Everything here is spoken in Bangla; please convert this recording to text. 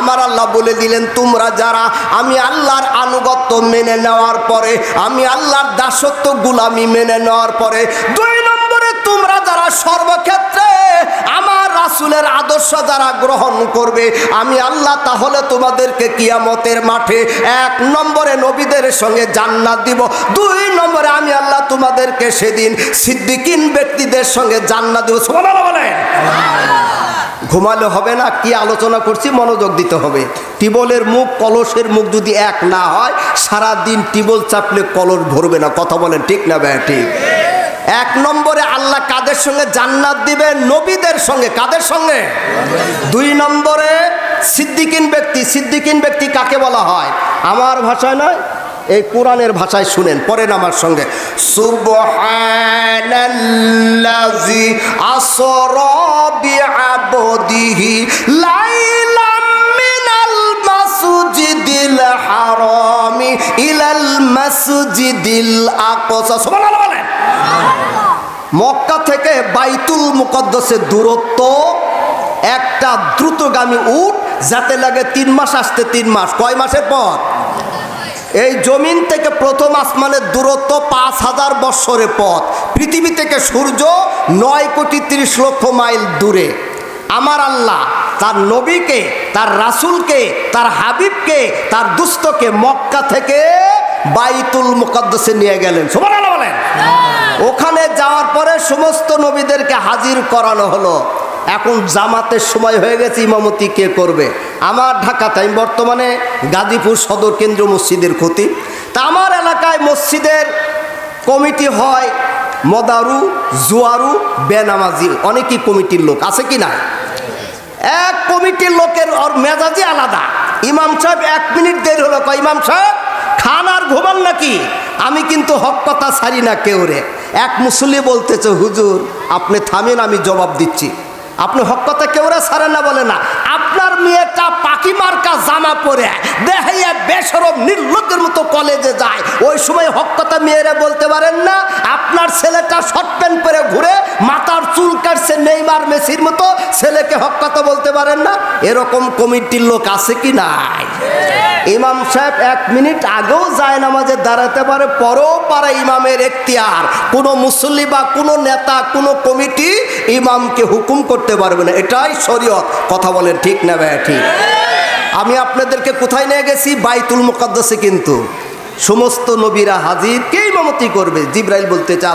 আমার আল্লাহ বলে দিলেন, তোমরা যারা, আমি আল্লাহর আনুগত্য মেনে নেওয়ার পরে, আমি আল্লাহর দাসত্ব গুলামি মেনে নেওয়ার পরে, দুই নম্বরে তোমরা যারা সর্বক্ষেত্রে আমার রাসুলের আদর্শ যারা গ্রহণ করবে, আমি আল্লাহ তাহলে তোমাদেরকে কিয়ামতের মাঠে এক নম্বরে নবীদের সঙ্গে জান্নাত দিব। দুই নম্বরে আমি আল্লাহ তোমাদেরকে সেদিন সিদ্দিকিন ব্যক্তিদের সঙ্গে জান্নাত দিব। সুবহানাল্লাহ বলেন। ঘুমালে হবে না, কি আলোচনা করছি, মনোযোগ দিতে হবে। টিবলের মুখ, কলসের মুখ যদি এক না হয় সারা দিন টিবল চাপলে কলস ভরবে না। কথা বলেন ঠিক না ব্যা ঠিক? এক নম্বরে আল্লাহ কাদের সঙ্গে জান্নাত দিবে? নবীদের সঙ্গে। কাদের সঙ্গে? দুই নম্বরে সিদ্দিকিন ব্যক্তি। সিদ্দিকিন ব্যক্তি কাকে বলা হয়? আমার ভাষায় নয়, এই কোরআনের ভাষায় শুনেন, পড়েন আমার সঙ্গে। সুবহানাল্লাজি আসরা হারামি ইলাল মাসজিদিল আকসা সুবহানাল্লাহ বলেন মক্কা থেকে বাইতুল মুকদ্দসের দূরত্ব একটা দ্রুতগামী উট যাতে লাগে তিন মাস আসতে তিন মাস। কয় মাসের পর? এই জমিন থেকে প্রথম আসমানের দূরত্ব পাঁচ হাজার বৎসরের পথ। পৃথিবী থেকে সূর্য নয় কোটি তিরিশ লক্ষ মাইল দূরে। আমার আল্লাহ তার নবীকে তার রাসূলকে তার হাবিবকে তার দুস্থকে মক্কা থেকে বাইতুল মুকদ্দসে নিয়ে গেলেন। সুবহানাল্লাহ বলেন। ওখানে যাওয়ার পরে সমস্ত নবীদেরকে হাজির করানো হলো। এখন জামাতের সময় হয়ে গেছে ইমামতি কে করবে? আমার ঢাকাতে আমি বর্তমানে গাজীপুর সদর কেন্দ্র মসজিদের ক্ষতি। তা আমার এলাকায় মসজিদের কমিটি হয় মদারু, জুয়ারু, বেনামাজি, অনেকই কমিটির লোক। আছে কি না এক কমিটির লোকের ওর মেজাজি আলাদা। ইমাম সাহেব এক মিনিট দেরি হলো। কয়, ইমাম সাহেব, খান আর ঘুমান নাকি? আমি কিন্তু হক কথা ছাড়ি না কেউ রে। এক মুসলি বলতেছে, হুজুর, আপনি থামেন, আমি জবাব দিচ্ছি। আপনি হক কথা কেউ রে ছাড়েন না বলে না। আপনার মেয়েটা পাখি মার্কা জামা পরে দেখাইয়া বেসরম নির্লজ্জের মতো কলেজে যায়। ওই সময় হক কথা মেয়েরা বলতে পারেন না আপনার ছেলেটা শর্ট প্যান্ট পরে ঘুরে মাথার চুল কাটছে নেইমার মেসির মতো, ছেলেকে হক কথা বলতে পারেন না, এরকম কমিটির লোক আছে কি নাই? ইমাম সাহেব এক মিনিট আগেও যায় নামাজে দাঁড়াতে পারে, পরেও পারে ইমামের এখতিয়ার। কোনো মুসল্লি বা কোনো নেতা, কোনো কমিটি ইমামকে হুকুম করতে পারবে না, এটাই শরীয়ত। কথা বলেন ঠিক না ভাই, ঠিক? আমি আপনাদেরকে কোথায় নিয়ে গেছি? বাইতুল মুকাদ্দাসে কিন্তু। সমস্ত নবীরা হাজির কে ইমামতি করবে? জিব্রাইল বলতে চাল